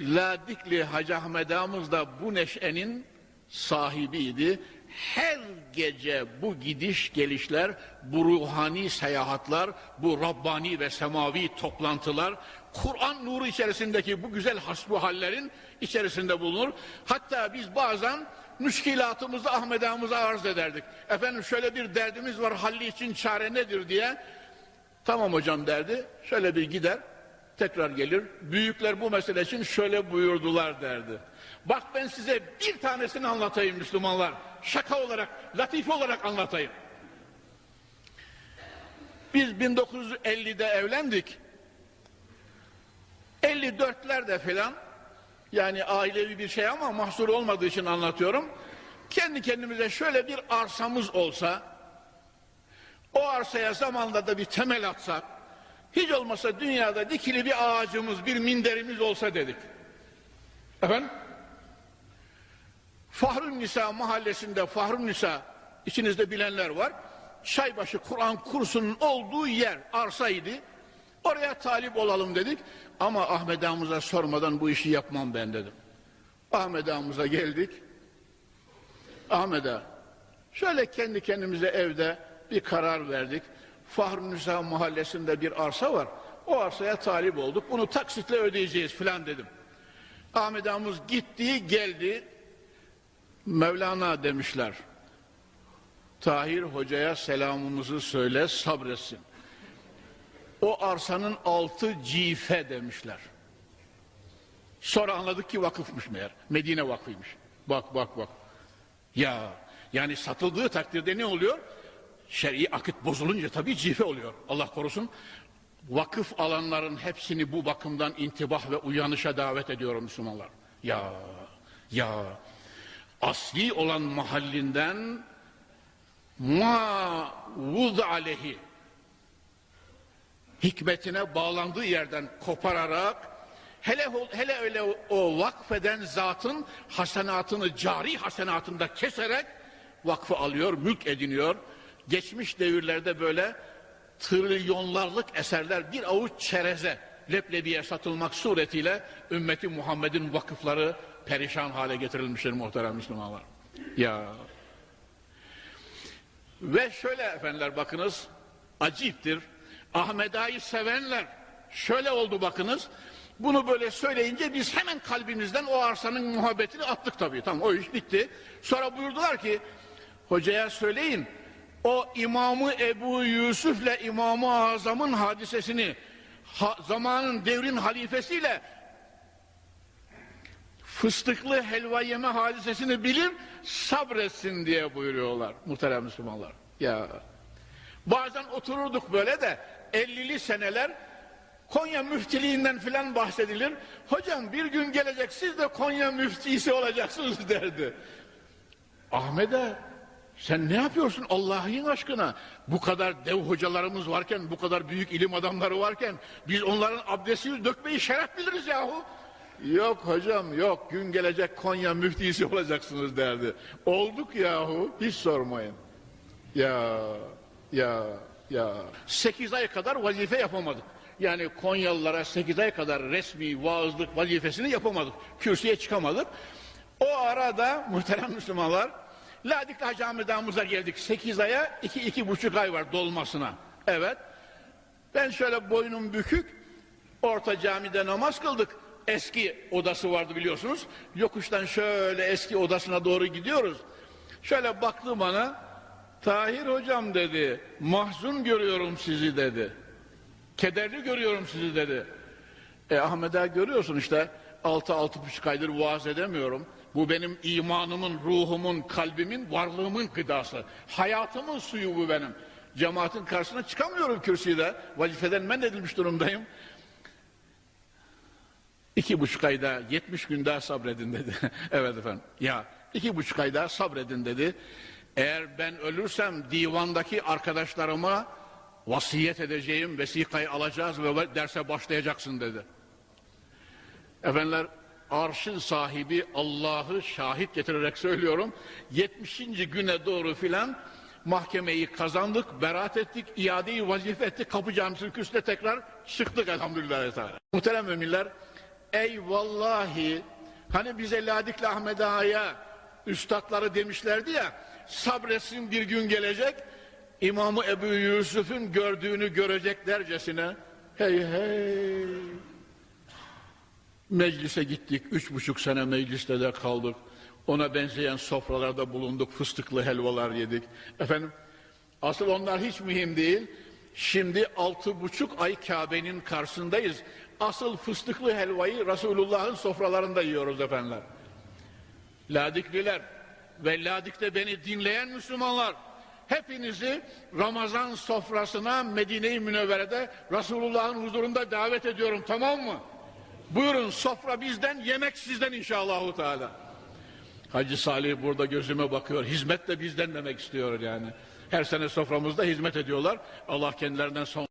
Ladikli Hacı Ahmet Ağamız da bu neşenin sahibiydi. Her gece bu gidiş gelişler, bu ruhani seyahatler, bu Rabbani ve semavi toplantılar, Kur'an nuru içerisindeki bu güzel hasbu hallerin içerisinde bulunur. Hatta biz bazen müşkilatımızı Ahmet Ağamıza arz ederdik. Efendim şöyle bir derdimiz var, halli için çare nedir diye. Tamam hocam derdi. Şöyle bir gider. Tekrar gelir. Büyükler bu mesele için şöyle buyurdular derdi. Bak ben size bir tanesini anlatayım Müslümanlar. Şaka olarak, latife olarak anlatayım. Biz 1950'de evlendik. 54'lerde falan yani ailevi bir şey ama mahsur olmadığı için anlatıyorum. Kendi kendimize şöyle bir arsamız olsa o arsaya zamanla da bir temel atsak, hiç olmasa dünyada dikili bir ağacımız, bir minderimiz olsa dedik. Efendim? Fahrun Nisa mahallesinde Fahrun Nisa, içinizde bilenler var. Çaybaşı Kur'an kursunun olduğu yer, arsaydı. Oraya talip olalım dedik. Ama Ahmet Ağamıza sormadan bu işi yapmam ben dedim. Ahmet Ağamıza geldik. Ahmet Ağa, şöyle kendi kendimize evde bir karar verdik. Fahri Nisa mahallesinde bir arsa var. O arsaya talip olduk. Bunu taksitle ödeyeceğiz filan dedim. Ahmet Ağamız gitti geldi. Mevlana demişler. Tahir Hoca'ya selamımızı söyle sabretsin. O arsanın altı cife demişler. Sonra anladık ki vakıfmış meğer. Medine vakfıymış. Bak bak bak. Ya yani satıldığı takdirde ne oluyor? Şer'i akit bozulunca tabii cife oluyor. Allah korusun. Vakıf alanların hepsini bu bakımdan intibah ve uyanışa davet ediyorum Müslümanlar. Ya, ya. Asli olan mahallinden ma vud aleyhi hikmetine bağlandığı yerden kopararak hele hele öyle o vakfeden zatın hasenatını cari hasenatında keserek vakfı alıyor, mülk ediniyor. Geçmiş devirlerde böyle trilyonlarlık eserler bir avuç çereze leblebiye satılmak suretiyle ümmeti Muhammed'in vakıfları perişan hale getirilmiştir muhterem Müslümanlar. Ya. Ve şöyle efendiler bakınız aciptir. Ahmet Ağa'yı sevenler şöyle oldu bakınız. Bunu böyle söyleyince biz hemen kalbimizden o arsanın muhabbetini attık tabii. Tamam o iş bitti. Sonra buyurdular ki hocaya söyleyin o İmamı Ebu Yusuf'le İmamı Azam'ın hadisesini ha, zamanın devrin halifesiyle fıstıklı helva yeme hadisesini bilir sabretsin diye buyuruyorlar muhterem Müslümanlar. Ya bazen otururduk böyle de 50'li seneler Konya müftiliğinden filan bahsedilir. Hocam bir gün gelecek siz de Konya müftisi olacaksınız derdi. Ahmet'e sen ne yapıyorsun Allah'ın aşkına? Bu kadar dev hocalarımız varken, bu kadar büyük ilim adamları varken biz onların abdestini dökmeyi şeref biliriz yahu. Yok hocam yok gün gelecek Konya müftisi olacaksınız derdi. Olduk yahu hiç sormayın. Ya ya ya. Sekiz ay kadar vazife yapamadık. Yani Konyalılara sekiz ay kadar resmi vaazlık vazifesini yapamadık. Kürsüye çıkamadık. O arada muhterem Müslümanlar Ahmet Ağamıza geldik. Sekiz aya iki, iki buçuk ay var dolmasına. Evet. Ben şöyle boynum bükük orta camide namaz kıldık. Eski odası vardı biliyorsunuz. Yokuştan şöyle eski odasına doğru gidiyoruz. Şöyle baktı bana. Tahir hocam dedi. Mahzun görüyorum sizi dedi. Kederli görüyorum sizi dedi. E Ahmet Ağa görüyorsun işte. Altı altı buçuk aydır vaaz edemiyorum. Bu benim imanımın, ruhumun, kalbimin, varlığımın gıdası. Hayatımın suyu bu benim. Cemaatin karşısına çıkamıyorum kürsüde. Vazifeden men edilmiş durumdayım. İki buçuk ayda, yetmiş gün daha sabredin dedi. evet efendim. Ya iki buçuk ay daha sabredin dedi. Eğer ben ölürsem divandaki arkadaşlarıma vasiyet edeceğim, vesikayı alacağız ve derse başlayacaksın dedi. Efendiler arşın sahibi Allah'ı şahit getirerek söylüyorum. 70. güne doğru filan mahkemeyi kazandık, beraat ettik, iadeyi vazife ettik, kapı camisinin küsüne tekrar çıktık elhamdülillah. Muhterem müminler, ey vallahi hani bize Ladikli Ahmet Ağa'ya üstadları demişlerdi ya sabretsin bir gün gelecek İmamı Ebu Yusuf'un gördüğünü göreceklercesine hey hey meclise gittik üç buçuk sene mecliste de kaldık. Ona benzeyen sofralarda bulunduk fıstıklı helvalar yedik. Efendim asıl onlar hiç mühim değil. Şimdi altı buçuk ay Kabe'nin karşısındayız. Asıl fıstıklı helvayı Resulullah'ın sofralarında yiyoruz efendiler. Ladikliler ve Ladik'te beni dinleyen Müslümanlar hepinizi Ramazan sofrasına Medine-i Münevvere'de Resulullah'ın huzurunda davet ediyorum tamam mı? Buyurun sofra bizden yemek sizden inşallahu teala. Hacı Salih burada gözüme bakıyor. Hizmet de bizden demek istiyor yani. Her sene soframızda hizmet ediyorlar. Allah kendilerinden son